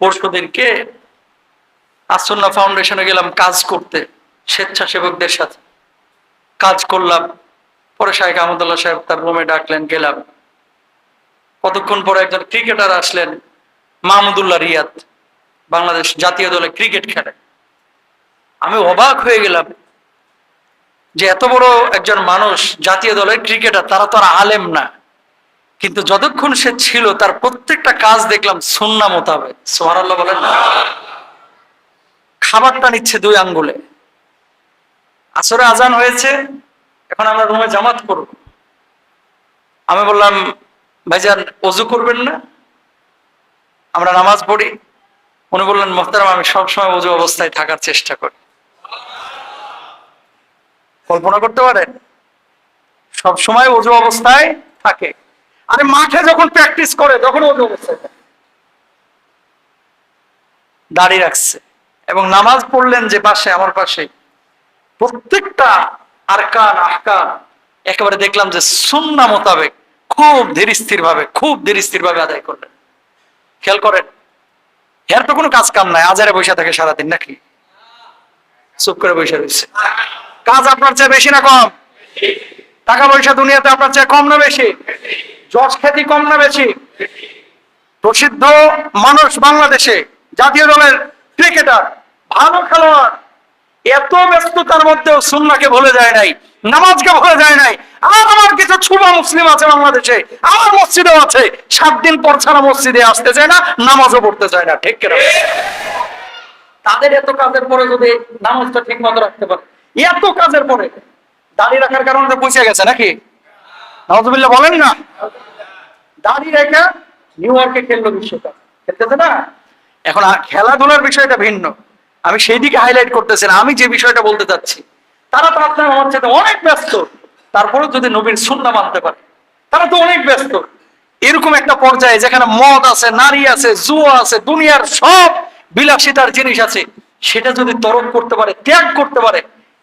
পরশু দিনকে আসন্না ফাউন্ডেশনে গেলাম কাজ করতে, স্বেচ্ছাসেবকদের সাথে। কাজ করলাম, পরে শাহেখ আহমদুল্লাহ সাহেব তার রুমে ডাকলেন, গেলাম। কতক্ষণ পরে একজন ক্রিকেটার আসলেন, মাহমুদুল্লাহ রিয়াদ, বাংলাদেশ জাতীয় দলে ক্রিকেট খেলে। আমি অবাক হয়ে গেলাম যে এত বড় একজন মানুষ, জাতীয় দলের ক্রিকেটার তারা তো আর আলেম না। কিন্তু যতক্ষণ সে ছিল, তার প্রত্যেকটা কাজ দেখলাম সুন্না মোতাবেক। সোহান আল্লাহ বলেন না? খাবারটা নিচ্ছে দুই আঙ্গুলে। আসরে আজান হয়েছে, এখন আমরা রুমে জামাত করব। আমি বললাম, ভাইজান, অজু করবেন না? আমরা নামাজ পড়ি। উনি বললেন, মোহতারাম, আমি সবসময় অজু অবস্থায় থাকার চেষ্টা করি। কল্পনা করতে পারেন? সবসময় অজু অবস্থায় থাকে। আরে মাঠে যখন প্র্যাকটিস করে, তখন অজু অবস্থায় থাকে দাড়ি রাখছে। এবং নামাজ পড়লেন যে পাশে, আমার পাশে। প্রত্যেকটা আরকান, আহকান, একেবারে দেখলাম যে সুন্না মোতাবেক খুব ধীর স্থির ভাবে খুব ধীর স্থির ভাবে আদায় করলেন। খেয়াল করেন, এর তো কোনো কাজ কাম নাই, আজারে বসে থাকে সারাদিন নাকি? চুপ করে বসে রয়েছে। কাজ আপনার চেয়ে বেশি না কম? টাকা পয়সা দুনিয়াতে আপনার চেয়ে কম না বেশি? যশ খ্যাতি কম না বেশি। প্রসিদ্ধ মানুষ বাংলাদেশে, জাতীয় দলের ক্রিকেটার ভালো খেলোয়াড়। এত ব্যস্ততার মধ্যেও সুন্নাকে ভুলে যায় নাই, নামাজকে ভুলে যায় নাই। আর আমার কিছু ছুবা মুসলিম আছে বাংলাদেশে, আমার মসজিদেও আছে। সাত দিন পর ছাড়া মসজিদে আসতে চায় না, নামাজও পড়তে চায় না, ঠিক কেন? তাদের এত কাজের পরে যদি নামাজটা ঠিক মতো রাখতে পারে, এত কাজের পরে দাঁড়িয়ে রাখার কারণে পৌঁছে গেছে নাকি? নজবিল্লা বলেন না। দাড়ি রেখা নিউ ইয়র্কে খেললো বিশ্বকাপ। খেলতেছে না? এখন খেলাধুলার বিষয়টা ভিন্ন। আমি সেই দিকে হাইলাইট করতেছি না, আমি যে বিষয়টা বলতে চাচ্ছি। তারা তো আপনার আমার সাথে অনেক ব্যস্ত। তারপরেও যদি নবীর সুন্না মানতে পারে, তারা তো অনেক ব্যস্ত। এরকম একটা পর্যায়ে যেখানে মদ আছে, নারী আছে, জুয়া আছে, দুনিয়ার সব বিলাসিতার জিনিস আছে, সেটা যদি তরক করতে পারে, ত্যাগ করতে পারে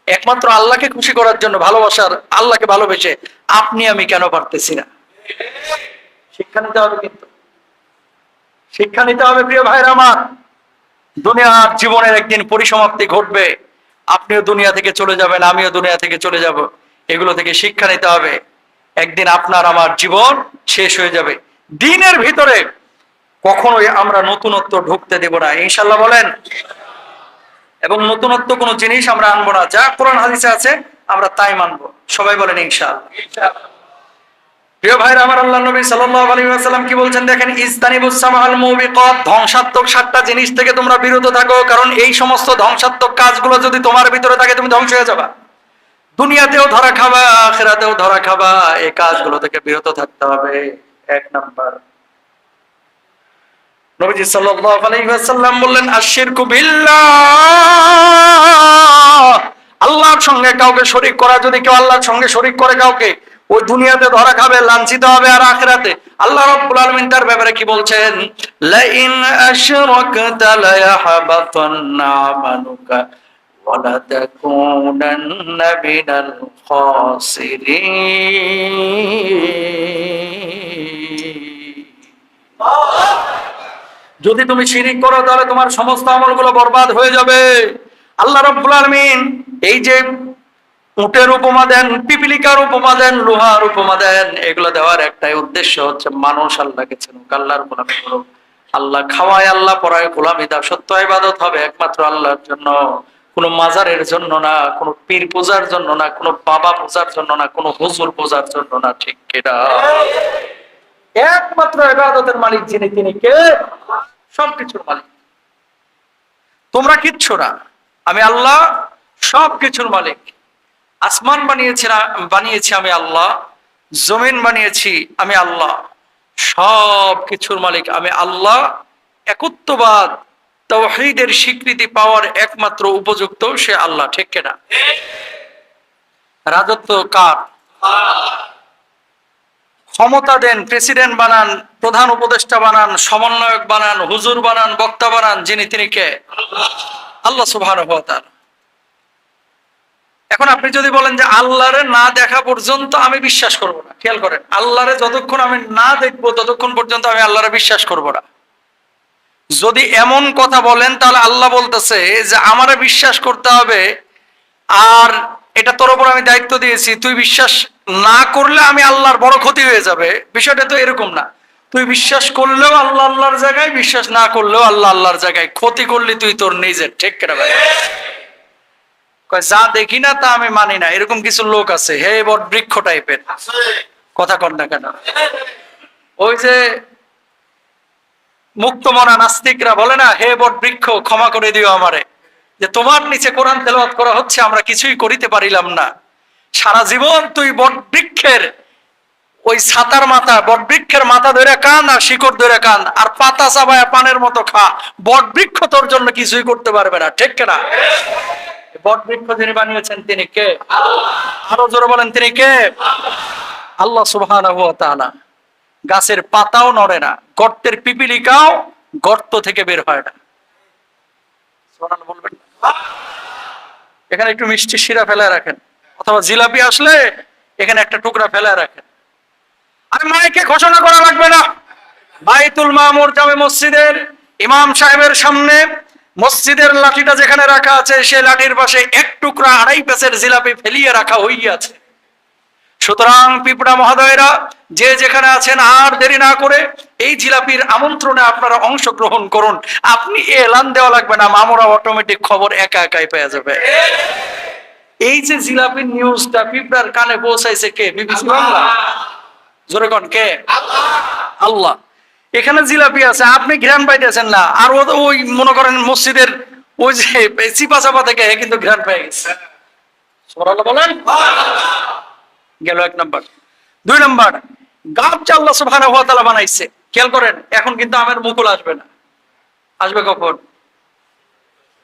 একমাত্র আল্লাহকে খুশি করার জন্য, ভালোবাসার আল্লাহকে ভালোবেসে আপনি আমি কেন পারতেছি না? শিক্ষা নিতে হবে কিন্তু। শিক্ষা নিতে হবে প্রিয় ভাইরা আমার। দুনিয়ার জীবনের একদিন পরিসমাপ্তি ঘটবে। আপনিও দুনিয়া থেকে চলে যাবেন, আমিও দুনিয়া থেকে চলে যাব। এগুলো থেকে শিক্ষা নিতে হবে। একদিন আপনার আমার জীবন শেষ হয়ে যাবে। দিনের ভিতরে কখনোই আমরা নতুনত্ব ঢুকতে দেব না। ইনশাল্লাহ বলেন এবং নতুনত্ব কোনো জিনিস আমরা আনব না। যা কোরআন হাদিসে আছে, আমরা তাই মানবো। সবাই বলেন, ইনশাআল্লাহ। প্রিয় আমার আল্লাহ নবী কি বলছেন দেখেন ধ্বংসাত্মক সাতটা জিনিস থেকে তোমরা বিরত থাকো, কারণ এই সমস্ত ধ্বংসাত্মক কাজগুলো যদি তোমার ভিতরে থাকে, তুমি ধ্বংস হয়ে যাবা। দুনিয়াতেও ধরা খাবা, আখিরাতেও ধরা খাবা, এই কাজগুলো থেকে বিরত থাকতে হবে। এক নাম্বার। নবীজি সাল্লাল্লাহু আলাইহি ওয়াসাল্লাম বললেন আশিরকু বিল্লাহ। আল্লাহর সঙ্গে কাউকে শরীক করা, যদি কেউ আল্লাহর সঙ্গে শরীক করে কাউকে, ওই দুনিয়াতে ধরা খাবে, লাঞ্ছিত হবে, আর আখিরাতে। আল্লাহ রাব্বুল আলামিন তার ব্যাপারে কি বলছেন? লা ইন আশরাকতা লা ইয়াহবাতান্না আমালুকা ওয়া লা তাকুনান্না মিনাল খাসিরিন। যদি তুমি শিরিক করো, তাহলে তোমার সমস্ত আমলগুলো বরবাদ হয়ে যাবে। আল্লাহ রাব্বুল আলামিন এই যে উটের উপমা দেন, পিপিলিকার উপমা দেন, লোহার উপমা দেন, এগুলো দেওয়ার একটাই উদ্দেশ্য হচ্ছে মানুষ আল্লাহকে চেনুক, আল্লাহর গোলামি করুক। আল্লাহ খাওয়ায়, আল্লাহ পড়ায় গোলামি দাও সত্য ইবাদত হবে একমাত্র আল্লাহর জন্য। কোনো মাজারের জন্য না, কোনো পীর পূজার জন্য না, কোনো বাবা পূজার জন্য না, কোনো হুজুর পূজার জন্য না, ঠিক কেটা একমাত্র ইবাদতের মালিক যিনি, তিনি কে? সবকিছুর মালিক। তোমরা কিচ্ছু না। আমি আল্লাহ, সবকিছুর মালিক। আসমান বানিয়েছি বানিয়েছি আমি আল্লাহ, জমিন বানিয়েছি আমি আল্লাহ। সব কিছুর মালিক আমি আল্লাহ। একত্ববাদ তৌহিদের স্বীকৃতি পাওয়ার একমাত্র উপযুক্ত সে আল্লাহ, ঠিক কেনা? রাজত্ব কার? ক্ষমতা দেন প্রেসিডেন্ট বানান, প্রধান উপদেষ্টা বানান, সমন্বয়ক বানান, হুজুর বানান, বক্তা বানান, যিনি তিনি কে? আল্লাহ সুবহান এখন আপনি যদি বলেন যে আল্লাহরে না দেখা পর্যন্ত আমি বিশ্বাস করব না, খেয়াল করেন, আল্লাহরে যতক্ষণ আমি না দেখব, ততক্ষণ পর্যন্ত আমি আল্লাহরে বিশ্বাস করব না। যদি এমন কথা বলেন, তাহলে আল্লাহ বলতেছে যে আমারে বিশ্বাস করতে হবে, আর এটা তোর উপর আমি দায়িত্ব দিয়েছি, তুই বিশ্বাস না করলে আমি আল্লাহর বড় ক্ষতি হয়ে যাবে। বিষয়টা তো এরকম না। তুই বিশ্বাস করলেও আল্লাহ আল্লাহর জায়গায়, বিশ্বাস না করলেও আল্লাহ আল্লাহর জায়গায়। ক্ষতি করলি তুই তোর নিজের, ঠিক কেনা ভাই? যা দেখি না তা আমি মানি না। এরকম কিছু লোক আছে, হে বট বৃক্ষ টাইপের। কথা কর না কেন? ওই যে মুক্ত মুক্তমনা নাস্তিকরা বলে না, হে বট বৃক্ষ, ক্ষমা করে দিও আমারে। যে তোমার নিচে কোরআন তেলাওয়াত করা হচ্ছে, আমরা কিছুই করিতে পারিলাম না। সারা জীবন তুই বট বৃক্ষের ওই ছাতার মাথা বট বৃক্ষের মাথা ধরে কান আর শিকড় ধরে কান আর পাতা চাবায় পানের মতো খা। বট বৃক্ষ তোর জন্য কিছুই করতে পারবে না ঠিক না বট বৃক্ষ যিনি বানিয়েছেন তিনি কে? আরও জোরে বলেন তিনি কে? আল্লাহ তাআলা। গাছের পাতাও নড়ে না গর্তের পিপিলিকাও গর্ত থেকে বের হয় না। বলবেন না? এখানে একটু মিষ্টি শিরা ফেলায় রাখেন। অথবা জিলাপি আসলে এখানে একটা টুকরা ফেলায় রাখেন আরে মাইকে ঘোষণা করা লাগবে না। বাইতুল মামুর জামে মসজিদের ইমাম সাহেবের সামনে মসজিদের লাঠিটা যেখানে রাখা আছে সেই লাঠির পাশে এক টুকরা আড়াই পেসের জিলাপি ফেলিয়ে রাখা হইয়াছে সুতরাং পিপড়া মহোদয়রা, যে যেখানে আছেন আর দেরি না করে এই জিলাপির আমন্ত্রণে আপনারা অংশগ্রহণ করুন। আপনি এলান দেওয়া লাগবে না, মামুরা অটোমেটিক খবর একা একাই পেয়ে যাবে। এই যে জিলাপির নিউজটা পিপড়ার কানে পৌঁছাইছে কে? বিবিসি বাংলা? জোরে কোন, কে? আল্লাহ। এখানে জিলাপি আছে, আপনি ঘ্রাণ পাইতেছেন না। আর ওই, মনে করেন মসজিদের ওই যে চিপা চাপা থেকে কিন্তু ঘ্রাণ পেয়ে গেছে। বলেন। গেল এক নাম্বার। দুই নাম্বার গাব যে আল্লাহ সুবহানাহু ওয়া তাআলা বানাইছে, খেয়াল করেন, এখন কিন্তু আমের মুকুল আসবে না। আসবে কখন?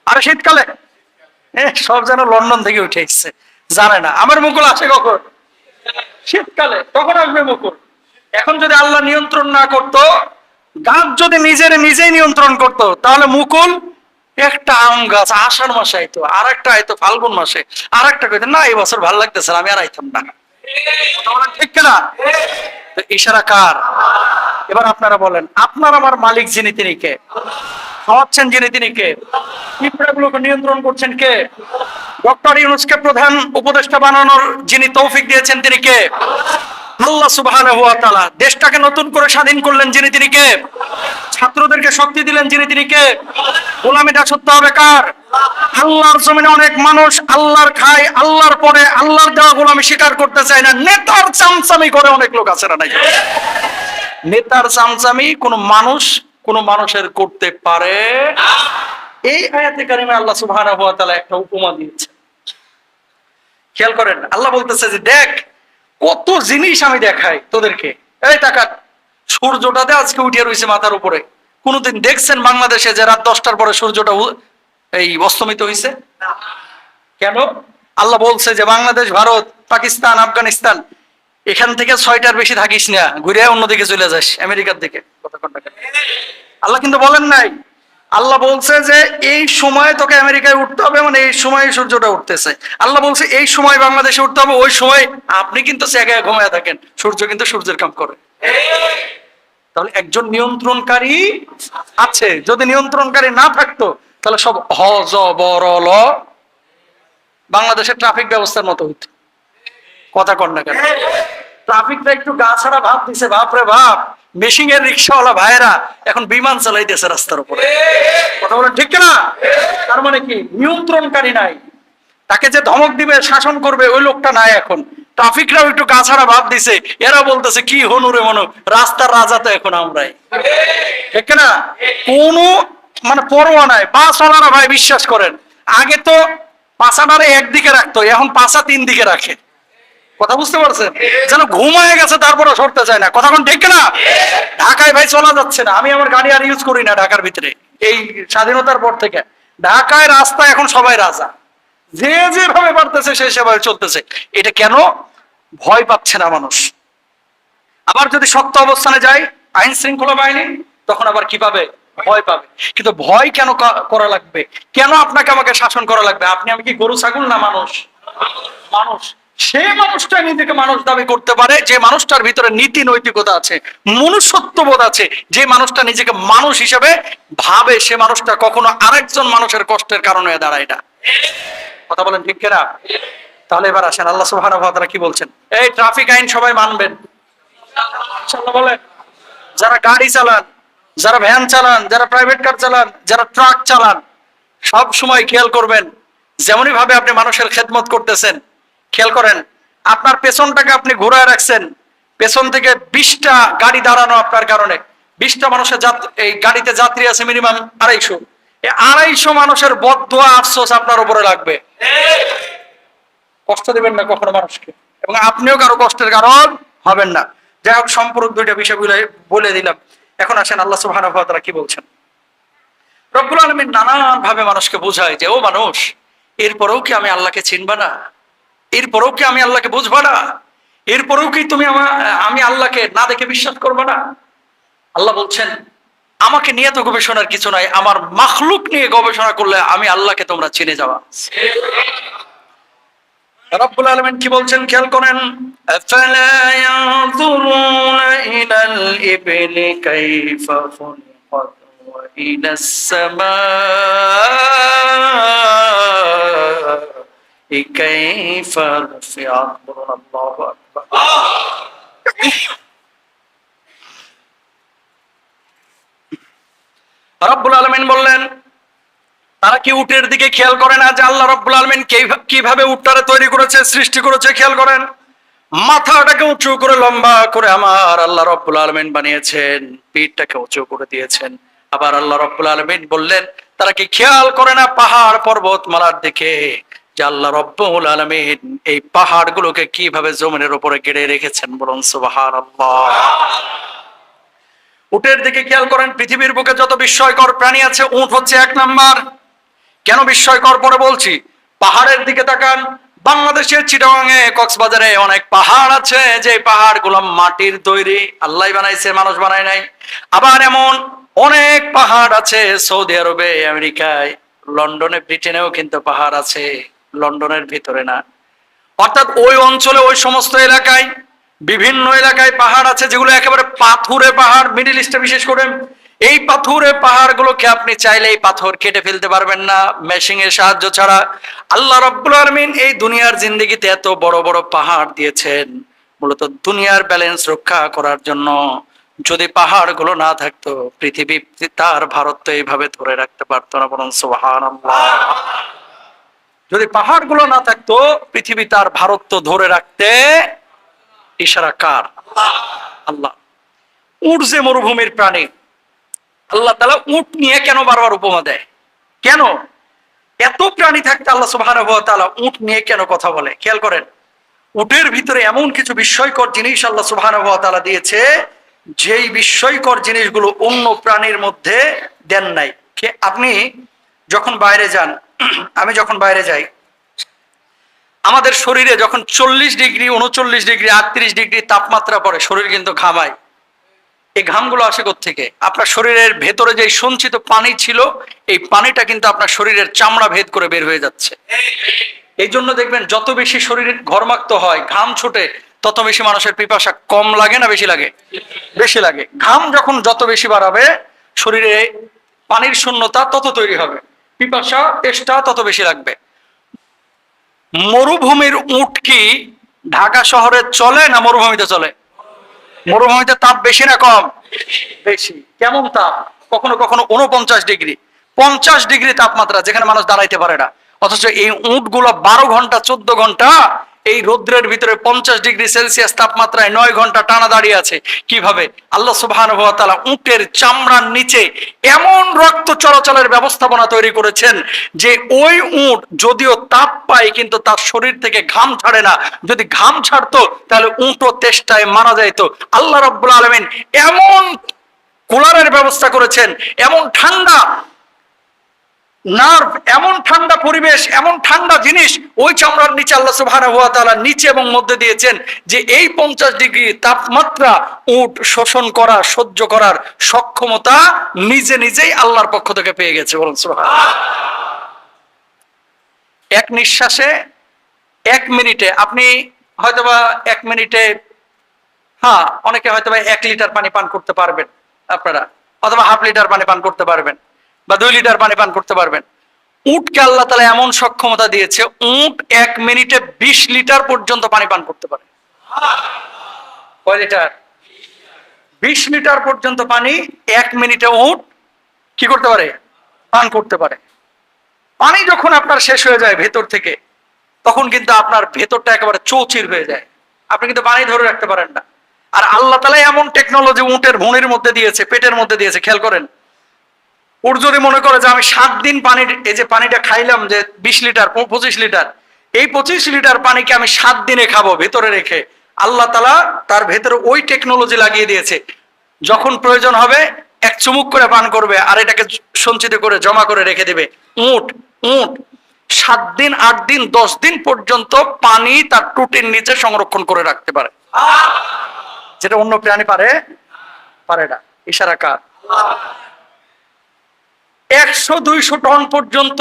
আরে শীতকালে? সব যেন লন্ডন থেকে উঠে এসছে। জানে না। আমার মুকুল আসে কখন? শীতকালে। তখন আসবে মুকুল। এখন যদি আল্লাহ নিয়ন্ত্রণ না করত, গাছ যদি নিজের নিজেই নিয়ন্ত্রণ করত, তাহলে মুকুল একটা আম গাছ আষাঢ় মাসে আইতো আর একটা আইতো ফাল্গুন মাসে আর একটা কইতো, না, এই বছর ভালো লাগতেছে আমি আর আইতাম না। ঠিক না ইশারা কার? এবার আপনারা বলেন, আপনার আমার মালিক যিনি তিনি কে? খাওয়াচ্ছেন যিনি, তিনি কে? পিঁপড়াগুলোকে নিয়ন্ত্রণ করছেন কে? ডক্টর ইউনুসকে প্রধান উপদেষ্টা বানানোর যিনি তৌফিক দিয়েছেন, তিনি কে? আল্লাহ তাআলা দেশটাকে নতুন করে স্বাধীন করলেন যিনি, তিনি কে? ছাত্রদেরকে শক্তি দিলেন যিনি, তিনি কে? গোলামি দাসত্ব হবে কার আল্লাহর জমিনে অনেক মানুষ আল্লাহর খায়, আল্লাহর পরে আল্লাহর দেওয়া গোলামি স্বীকার করতে চায় না। নেতার চামচামি করে অনেক লোক আছে না নাই? নেতার চামচামি কোন মানুষ কোন মানুষের করতে পারে? এই আয়াতে কারিমে আল্লাহ তাআলা একটা উপমা দিয়েছে খেয়াল করেন, আল্লাহ বলতেছে যে, দেখ, কত জিনিস আমি দেখাই তোদেরকে। এই টাকা সূর্যটাতে আজকে উঠিয়ে রয়েছে মাথার উপরে। কোনদিন দেখছেন বাংলাদেশে যে রাত দশটার পরে সূর্যটা এই অস্তমিত হয়েছে কেন? আল্লাহ বলছে যে, বাংলাদেশ, ভারত, পাকিস্তান, আফগানিস্তান এখান থেকে ছয়টার বেশি থাকিস না, ঘুরে অন্যদিকে চলে যাস, আমেরিকার দিকে। আল্লাহ কিন্তু বলেন নাই। আল্লাহ বলছে যে, এই সময় তোকে আমেরিকায় উঠতে হবে মানে এই সময় সূর্যটা উঠতেছে। আল্লাহ বলছে, এই সময় বাংলাদেশে উঠতে হবে, ওই সময় আপনি কিন্তু জায়গায় ঘুমায় থাকেন, সূর্য কিন্তু সূর্যের কাম করে। তাহলে একজন নিয়ন্ত্রণকারী আছে, যদি নিয়ন্ত্রণকারী না থাকতো, তাহলে সব হ জ ব ল বাংলাদেশের ট্রাফিক ব্যবস্থার মতো হইতো। কথা কর না কেন? ট্রাফিকটা একটু গা ছাড়া ভাব দিছে, বাপ রে বাপ। মেশিং এর রিক্সাওয়ালা ভাইয়েরা এখন বিমান চালাইতেছে রাস্তার উপরে। কথা বলেন ঠিক না তার মানে কি? নিয়ন্ত্রণকারী নাই। তাকে যে ধমক দিবে, শাসন করবে, ওই লোকটা নাই এখন। ট্রাফিকরাও একটু গা ছাড়া ভাব দিছে। এরা বলতেছে, কি হনুরে মনু? রাস্তার রাজা তো এখন আমরাই। ঠিক না কোন মানে পরোয়া নাই। পাঁচওয়ালারা ভাই, বিশ্বাস করেন। আগে তো পাঁচাটারে একদিকে রাখতো, এখন পাঁচা তিন দিকে রাখে। কথা বুঝতে পারছেন যেন ঘুমায় গেছে, তারপরে সরতে চায় না। কথা ঠিক না? ঢাকায় ভাই চলা যাচ্ছে না। আমি আমার গাড়ি আর ইউজ করি না ঢাকার ভিতরে। এই স্বাধীনতার পর থেকে। ঢাকায় রাস্তা এখন সবাই রাজা। যে যেভাবে পারতেছে সে সেভাবে চলতেছে। এটা কেন? ভয় পাচ্ছে না মানুষ। আবার যদি শক্ত অবস্থানে যায় আইন শৃঙ্খলা বাহিনী, তখন আবার কি পাবে? ভয় পাবে। কিন্তু ভয় কেন করা লাগবে? কেন আপনাকে আমাকে শাসন করা লাগবে? আপনি আমি কি গরু, ছাগল না মানুষ? মানুষ। সে মানুষটা নিজেকে মানুষ দাবি করতে পারে, যে মানুষটার ভিতরে নীতি নৈতিকতা আছে, মনুষ্যত্ববোধ আছে, যে মানুষটা নিজেকে মানুষ হিসেবে ভাবে, সে মানুষটা কখনো আরেকজন মানুষের কষ্টের কারণে দাঁড়ায় না। কথা বলেন ঠিক কিনা? তাহলে এবার আসেন, আল্লাহ ওয়া তাআলা কি বলছেন? এই ট্রাফিক আইন সবাই মানবেন। বলেন, যারা গাড়ি চালান, যারা ভ্যান চালান, যারা প্রাইভেট কার চালান, যারা ট্রাক চালান, সব সময় খেয়াল করবেন, যেমনই ভাবে আপনি মানুষের খেদমত করতেছেন খেয়াল করেন, আপনার পেছনটাকে আপনি ঘুরায় রাখছেন, পেছন থেকে বিশটা গাড়ি দাঁড়ানো আপনার কারণে। বিশটা মানুষের এই গাড়িতে যাত্রী আছে মিনিমাম আড়াইশো। আড়াইশো মানুষের বদোয়া আফসোস আপনার উপরে লাগবে। কষ্ট দিবেন না কখনো মানুষকে। এবং আপনিও কারও কষ্টের কারণ হবেন না। যাই হোক সম্পূর্ণ দুইটা বিষয় বলে- দিলাম। এখন আসেন আল্লাহ ওয়া তাআলা কি বলছেন? রব্বুল আলামিন নানান ভাবে মানুষকে বোঝায় যে, ও মানুষ, এরপরেও কি আমি আল্লাহকে চিনবা না? এরপরেও কি আমি আল্লাহকে বুঝবা না? এরপরেও কি তুমি আমার আমি আল্লাহকে না দেখে বিশ্বাস করবে না? আল্লাহ বলছেন, আমাকে নিয়ে তো গবেষণার কিছু নাই, আমার মাখলুক নিয়ে গবেষণা করলে আমি আল্লাহকে তোমরা চিনে যাওয়া রব্বুল কি বলছেন খেয়াল করেন? বলুন আল্লাহু আকবার রব্বুল আলামিন বললেন তারা কি উটের দিকে খেয়াল করে না যে আল্লাহ রব্বুল আলমিন কীভাবে উটটারে তৈরি করেছে, সৃষ্টি করেছে খেয়াল করেন? মাথাটাকে উঁচু করে, লম্বা করে আমার আল্লাহ রব্বুল আলমিন বানিয়েছেন, পিঠটাকে উঁচু করে দিয়েছেন। আবার আল্লাহ রব্বুল আলমিন বললেন, তারা কি খেয়াল করে না পাহাড় পর্বত মালার দিকে? যে আল্লাহ রব্বুল আলমিন এই পাহাড় গুলোকে কীভাবে জমিনের উপরে গেড়ে রেখেছেন বলুন সুবাহান উটের দিকে খেয়াল করেন, পৃথিবীর বুকে যত বিস্ময়কর প্রাণী আছে, উট হচ্ছে এক নাম্বার। কেন বিস্ময়কর পরে বলছি, পাহাড়ের দিকে তাকান, বাংলাদেশের চিটাগাঙে কক্সবাজারে অনেক পাহাড় আছে, যে পাহাড়গুলো মাটির তৈরি, আল্লাহ বানাইছে, মানুষ বানায় নাই। আবার এমন অনেক পাহাড় আছে সৌদি আরবে, আমেরিকায়, লন্ডনে, ব্রিটেনেও কিন্তু পাহাড় আছে। লন্ডনের ভিতরে না। অর্থাৎ ওই অঞ্চলে ওই সমস্ত এলাকায়, বিভিন্ন এলাকায় পাহাড় আছে যেগুলো একেবারে পাথুরে পাহাড় মিডিল ইস্টে বিশেষ করে। এই পাথুরে পাহাড়গুলোকে আপনি চাইলে এই পাথর কেটে ফেলতে পারবেন না মেশিং এর সাহায্য ছাড়া। আল্লাহ রব্বুল আলমিন এই দুনিয়ার জিন্দগিতে এত বড় বড় পাহাড় দিয়েছেন, মূলত দুনিয়ার ব্যালেন্স রক্ষা করার জন্য। যদি পাহাড়গুলো না থাকতো, পৃথিবী তার ভারত তো এইভাবে ধরে রাখতে পারতো না বরং সোহান যদি পাহাড়গুলো না থাকতো, পৃথিবী তার ভারত তো ধরে রাখতে ইশারা কার? আল্লাহ। উট যে মরুভূমির প্রাণী, আল্লাহ তালা উট নিয়ে কেন বারবার উপমা দেয়? কেন? এত প্রাণী থাকতে আল্লাহ তাআলা উট নিয়ে কেন কথা বলে? খেয়াল করেন, উটের ভিতরে এমন কিছু বিস্ময়কর জিনিস আল্লাহ ওয়া দিয়েছে, যেই বিস্ময়কর জিনিসগুলো অন্য প্রাণীর মধ্যে দেন নাই। আপনি যখন বাইরে যান আমি যখন বাইরে যাই, আমাদের শরীরে যখন চল্লিশ ডিগ্রি, উনচল্লিশ ডিগ্রি, আটত্রিশ ডিগ্রি তাপমাত্রা পড়ে, শরীর কিন্তু ঘামায়। এই ঘামগুলো আসে থেকে আপনার শরীরের ভেতরে যে সঞ্চিত পানি ছিল, এই পানিটা কিন্তু আপনার শরীরের চামড়া ভেদ করে বের হয়ে যাচ্ছে। এই জন্য দেখবেন, যত বেশি শরীর ঘর্মাক্ত হয়, ঘাম ছুটে, তত বেশি মানুষের পিপাসা কম লাগে না বেশি লাগে? বেশি লাগে। ঘাম যখন যত বেশি বাড়াবে, শরীরে পানির শূন্যতা তত তৈরি হবে। পিপাসা, তেষ্টা তত বেশি লাগবে। মরুভূমির উট কি ঢাকা শহরে চলে না মরুভূমিতে চলে? মরুভূমিতে তাপ বেশি না কম? বেশি। কেমন তাপ? কখনো কখনো উনপঞ্চাশ ডিগ্রি। পঞ্চাশ ডিগ্রি তাপমাত্রা যেখানে মানুষ দাঁড়াইতে পারে না। অথচ এই উঁটগুলো বারো ঘণ্টা, চোদ্দ ঘণ্টা এই রৌদ্রের ভিতরে পঞ্চাশ ডিগ্রি সেলসিয়াস তাপমাত্রায় নয় ঘণ্টা টানা দাঁড়িয়ে আছে। কীভাবে? আল্লাহ সুবহান তাআলা উটের চামড়ার নিচে এমন রক্ত চলাচলের ব্যবস্থাপনা তৈরি করেছেন যে ওই উট যদিও তাপ পায়, কিন্তু তার শরীর থেকে ঘাম ছাড়ে না। যদি ঘাম ছাড়তো, তাহলে উটও তেষ্টায় মারা যাইতো। আল্লাহ রব্বুল আলমিন এমন কুলারের ব্যবস্থা করেছেন, এমন ঠান্ডা নার্ভ এমন ঠান্ডা পরিবেশ, এমন ঠান্ডা জিনিস, ওই চামড়ার নিচে আল্লাহ সুবহানাহু ওয়া তাআলা নিচে এবং মধ্যে দিয়েছেন যে এই পঞ্চাশ ডিগ্রি তাপমাত্রা উট শোষণ করা, সহ্য করার সক্ষমতা নিজে নিজেই আল্লাহর পক্ষ থেকে পেয়ে গেছে, বলুন সুবহানাল্লাহ। এক নিঃশ্বাসে এক মিনিটে, আপনি হয়তোবা এক মিনিটে হ্যাঁ অনেকে হয়তোবা এক লিটার পানি পান করতে পারবেন আপনারা, অথবা হাফ লিটার পানি পান করতে পারবেন বা দুই লিটার পানি পান করতে পারবেন। উটকে আল্লাহ তালা এমন সক্ষমতা দিয়েছে, উট এক মিনিটে বিশ লিটার পর্যন্ত পানি পান করতে পারে। লিটার? বিশ লিটার পর্যন্ত পানি এক মিনিটে উট কি করতে পারে? পান করতে পারে। পানি যখন আপনার শেষ হয়ে যায় ভেতর থেকে, তখন কিন্তু আপনার ভেতরটা একেবারে চৌচির হয়ে যায়। আপনি কিন্তু পানি ধরে রাখতে পারেন না। আর আল্লাহ তালা এমন টেকনোলজি উটের ভুঁড়ির মধ্যে দিয়েছে, পেটের মধ্যে দিয়েছে, খেয়াল করেন। ওর যদি মনে করে যে আমি সাত দিন পানির এই যে পানিটা খাইলাম যে বিশ লিটার পঁচিশ লিটার এই পঁচিশ লিটার পানিকে আমি সাত দিনে খাব ভেতরে রেখে। আল্লাহ তালা তার ভেতরে ওই টেকনোলজি লাগিয়ে দিয়েছে। যখন প্রয়োজন হবে এক চুমুক করে পান করবে আর এটাকে সঞ্চিত করে জমা করে রেখে দেবে। উট উট। সাত দিন আট দিন দশ দিন পর্যন্ত পানি তার টুটির নিচে সংরক্ষণ করে রাখতে পারে। যেটা অন্য প্রাণী পারে? পারে না। ইশারা কার? একশো, দুইশো টন পর্যন্ত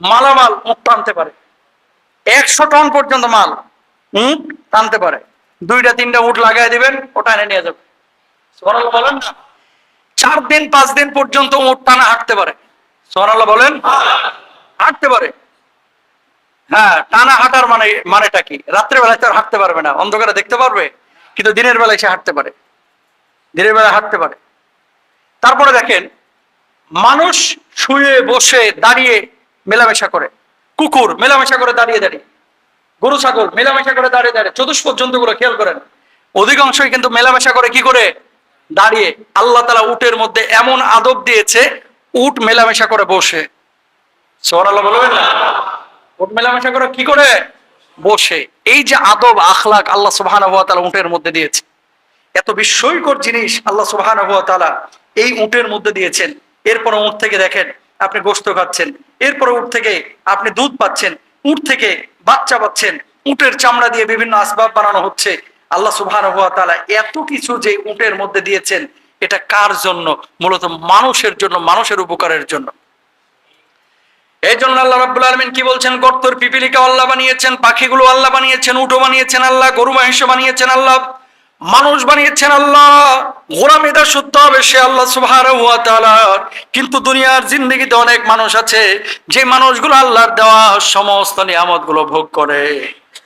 মালামাল উট টানতে পারে। একশো টন পর্যন্ত মাল উট টানতে পারে। দুইটা, তিনটা উট লাগাই দিবেন, ওটা এনে নিয়ে যাবে। সোহানাল্লাহ বলেন না? চার দিন, পাঁচ দিন পর্যন্ত উট টানা হাঁটতে পারে। সোহানাল্লাহ বলেন, হাঁটতে পারে। হ্যাঁ টানা হাঁটার মানে মানেটা কি? রাত্রে বেলায় তো আর হাঁটতে পারবে না, অন্ধকারে দেখতে পারবে, কিন্তু দিনের বেলায় সে হাঁটতে পারে। দিনের বেলায় হাঁটতে পারে। তারপরে দেখেন মানুষ শুয়ে, বসে, দাঁড়িয়ে মেলামেশা করে। কুকুর মেলামেশা করে দাঁড়িয়ে দাঁড়িয়ে। গরু, ছাগল মেলামেশা করে দাঁড়িয়ে দাঁড়িয়ে। চতুষ্পদ জন্তুগুলো খেয়াল করেন। অধিকাংশই কিন্তু মেলামেশা করে কি করে? দাঁড়িয়ে। আল্লাহ তালা উটের মধ্যে এমন আদব দিয়েছে, উট মেলামেশা করে বসে। সোহান বলবেন না? উট মেলামেশা করে কি করে? বসে। এই যে আদব, আখলাক আল্লাহ সুবহান উটের মধ্যে দিয়েছে। এত বিস্ময়কর জিনিস আল্লাহ সুবহান এই উটের মধ্যে দিয়েছেন। এরপর উট থেকে দেখেন আপনি গোস্ত খাচ্ছেন। এরপর উট থেকে আপনি দুধ পাচ্ছেন। উট থেকে বাচ্চা পাচ্ছেন। উটের চামড়া দিয়ে বিভিন্ন আসবাব বানানো হচ্ছে। আল্লাহ সুবহান এত কিছু যে উটের মধ্যে দিয়েছেন, এটা কার জন্য? মূলত মানুষের জন্য, মানুষের উপকারের জন্য। এই জন্য আল্লাহ রাব্বুল আলমিন কি বলছেন? গর্তর পিপিলিকা আল্লাহ বানিয়েছেন, পাখিগুলো আল্লাহ বানিয়েছেন উটো বানিয়েছেন আল্লাহ, গরু মহিষ বানিয়েছেন আল্লাহ। মানুষ বানিয়েছেন আল্লাহ। গোলাম এটা সত্য হবে সে আল্লাহ সুবহানাহু কিন্তু দুনিয়ার জিন্দগিতে অনেক মানুষ আছে যে মানুষগুলো আল্লাহর দেওয়া সমস্ত নিয়ামতগুলো ভোগ করে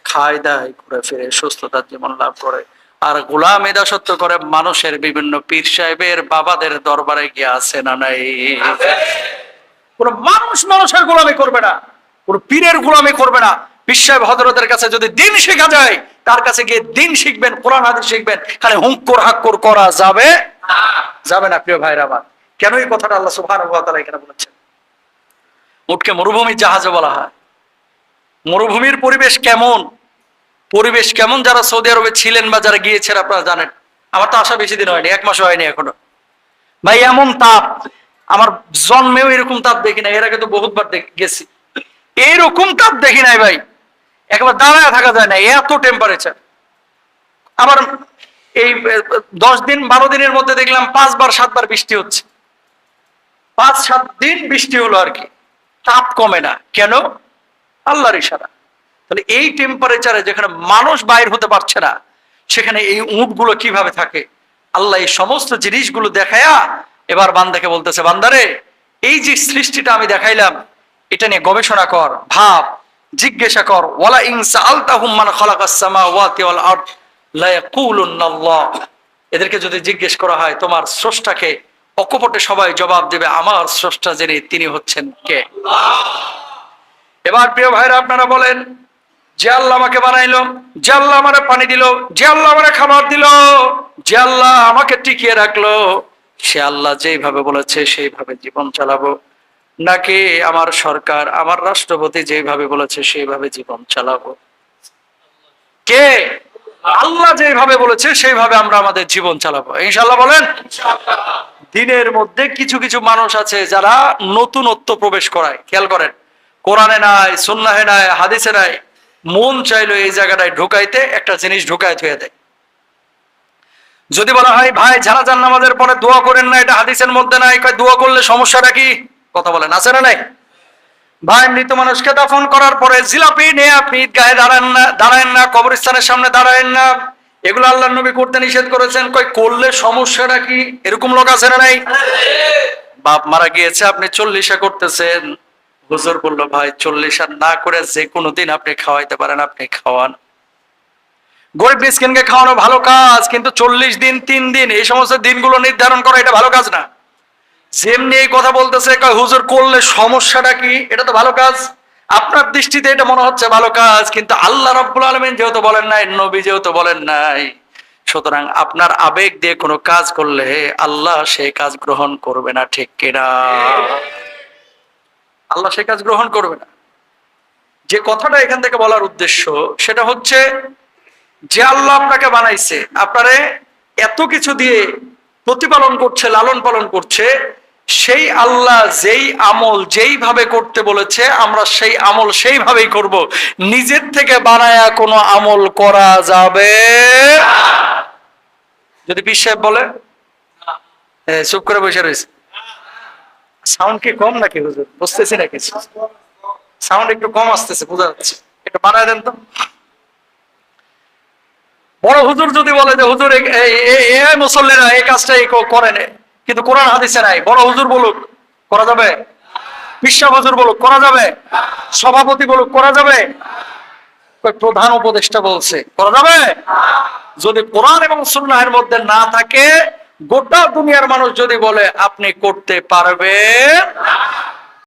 খায় দায় ঘুরে ফিরে সুস্থতার জীবন লাভ করে। আর গোলাম সত্য করে মানুষের বিভিন্ন পীর সাহেবের বাবাদের দরবারে গিয়ে আছে না নাই? কোন মানুষ মানুষের গোলামি করবে না কোন পীরের গোলামি করবে না। বিশ্বাস হজরতের কাছে যদি দিন শেখা যায়, তার কাছে গিয়ে দিন শিখবেন, কোরআন, হাদিস শিখবেন, খালি হুঙ্কুর, হাক্কুর করা যাবে যাবে না, প্রিয় ভাইরা আমার। কেন এই কথাটা আল্লাহ তাআলা এখানে বলেছেন? উটকে মরুভূমির জাহাজে বলা হয়। মরুভূমির পরিবেশ কেমন? পরিবেশ কেমন যারা সৌদি আরবে ছিলেন বা যারা গিয়েছেন আপনারা জানেন। আমার তো আসা বেশি দিন হয়নি, এক মাস হয়নি এখনও। ভাই, এমন তাপ, আমার জন্মেও এরকম তাপ দেখি না এর আগে তো বহুতবার দেখ- গেছি। এইরকম তাপ দেখি নাই ভাই। একবার দাঁড়ায় থাকা যায় না, এত টেম্পারেচার আবার এই দশ দিন, বারো দিনের মধ্যে দেখলাম পাঁচবার, সাতবার বৃষ্টি হচ্ছে। পাঁচ, সাত দিন বৃষ্টি হলো আর কি। তাপ কমে না। কেন? আল্লাহর ইশারা। তাহলে এই টেম্পারেচারে যেখানে মানুষ বাইর হতে পারছে না, সেখানে এই উঁটগুলো কীভাবে থাকে? আল্লাহ এই সমস্ত জিনিসগুলো দেখায়া এবার বান্দাকে বলতেছে, বান্দারে, এই যে সৃষ্টিটা আমি দেখাইলাম, এটা নিয়ে গবেষণা কর, ভাব জিজ্ঞাসা কর, ওয়ালা ইনসা আলতাহুম মান খালাকাস সামাওয়াতি ওয়াল আরদ, লা ইয়াকুলুন্নাল্লাহ এদেরকে যদি জিজ্ঞেস করা হয়, তোমার স্রষ্টাকে? অকপটে সবাই জবাব দেবে, আমার স্রষ্টা যিনি, তিনি হচ্ছেন কে? এবার প্রিয় ভাইরা, আপনারা বলেন, যে আল্লাহ আমাকে বানাইলো, যে আল্লাহ আমারে পানি দিল, যে আল্লাহ আমারে খাবার দিল, যে আল্লাহ আমাকে টিকিয়ে রাখল, সে আল্লাহ যেইভাবে বলেছে, সেইভাবে জীবন চালাবো। নাকি আমার সরকার, আমার রাষ্ট্রপতি যেভাবে বলেছে, সেইভাবে জীবন চালাবো? কে? আল্লাহ যেভাবে বলেছে, সেইভাবে আমরা আমাদের জীবন চালাবো। ইনশাল্লাহ বলেন? দিনের মধ্যে কিছু কিছু মানুষ আছে যারা নতুনত্ব প্রবেশ করায়। খেয়াল করেন, কোরআনে নাই, সুন্নাহে নাই, হাদিসে নাই। মন চাইলো এই জায়গাটায় ঢুকাইতে, একটা জিনিস ঢুকায় থুয়ে দেয়। যদি বলা হয়, ভাই জানাজান নামাজের পরে দোয়া করেন না, এটা হাদিসের মধ্যে নাই। দোয়া করলে সমস্যাটা কি? কথা বলেন, আছে না নাই? ভাই, মৃত মানুষকে দাফন করার পরে জিলাপি নিয়ে আপনি গায়ে দাঁড়ান না, দাঁড়ায়েন না, কবরস্থানের সামনে দাঁড়ায়েন না। এগুলো আল্লাহ নবী করতে নিষেধ করেছেন। কই, করলে সমস্যাটা কি? এরকম লোক আছে না নাই? বাপ মারা গিয়েছে, আপনি চল্লিশা করতেছেন। হুজুর বলল, ভাই, চল্লিশা না করে যে কোনো দিন আপনি খাওয়াইতে পারেন, আপনি খাওয়ান। গরিব মিসকিনকে খাওয়ানো ভালো কাজ, কিন্তু চল্লিশ দিন, তিন দিন, এই সমস্ত দিনগুলো নির্ধারণ করা এটা ভালো কাজ না। যেমনি এই কথা বলতেছে হুজুর, করলে সমস্যাটা কি? এটা তো ভালো কাজ। আপনার দৃষ্টিতে এটা মনে হচ্ছে ভালো কাজ, কিন্তু আল্লাহ রাব্বুল আলামিন যেহেতু বলেন নাই, নবী যেহেতু বলেন নাই, সুতরাং আপনার আবেগ দিয়ে কোনো কাজ করলে আল্লাহ সেই কাজ গ্রহণ করবে না, ঠিক কিনা? আল্লাহ সেই কাজ গ্রহণ করবে না। যে কথাটা এখান থেকে বলার উদ্দেশ্য, সেটা হচ্ছে যে আল্লাহ আপনাকে বানাইছে, আপনারে এত কিছু দিয়ে প্রতিপালন করছে, লালন পালন করছে সেই আল্লাহ যেই আমল যেইভাবে করতে বলেছে, আমরা সেই আমল সেইভাবেই করব। নিজের থেকে বানায়া কোনো আমল করা যাবে যদি পীর বলে? চুপ করে বসে রয়েছে। সাউন্ড কি কম নাকি হুজুর? বুঝতেছি না কিছু। সাউন্ড একটু কম আসতেছে, বোঝা যাচ্ছে। একটু বানায় দেন তো। বড় হুজুর যদি বলে যে, হুজুর, এই- মুসল্লিরা এই কাজটা এই ক- করেন। কিন্তু কোরআন হাদিসে নাই। বড় হুজুর বলুক, করা যাবে? বিশ্বাস হুজুর বলুক, করা যাবে? সভাপতি বলুক, করা যাবে? প্রধান উপদেষ্টা বলছে, করা যাবে? যদি কোরআন এবং সুন্নাহের মধ্যে না থাকে, গোটা দুনিয়ার মানুষ যদি বলে, আপনি করতে পারবেন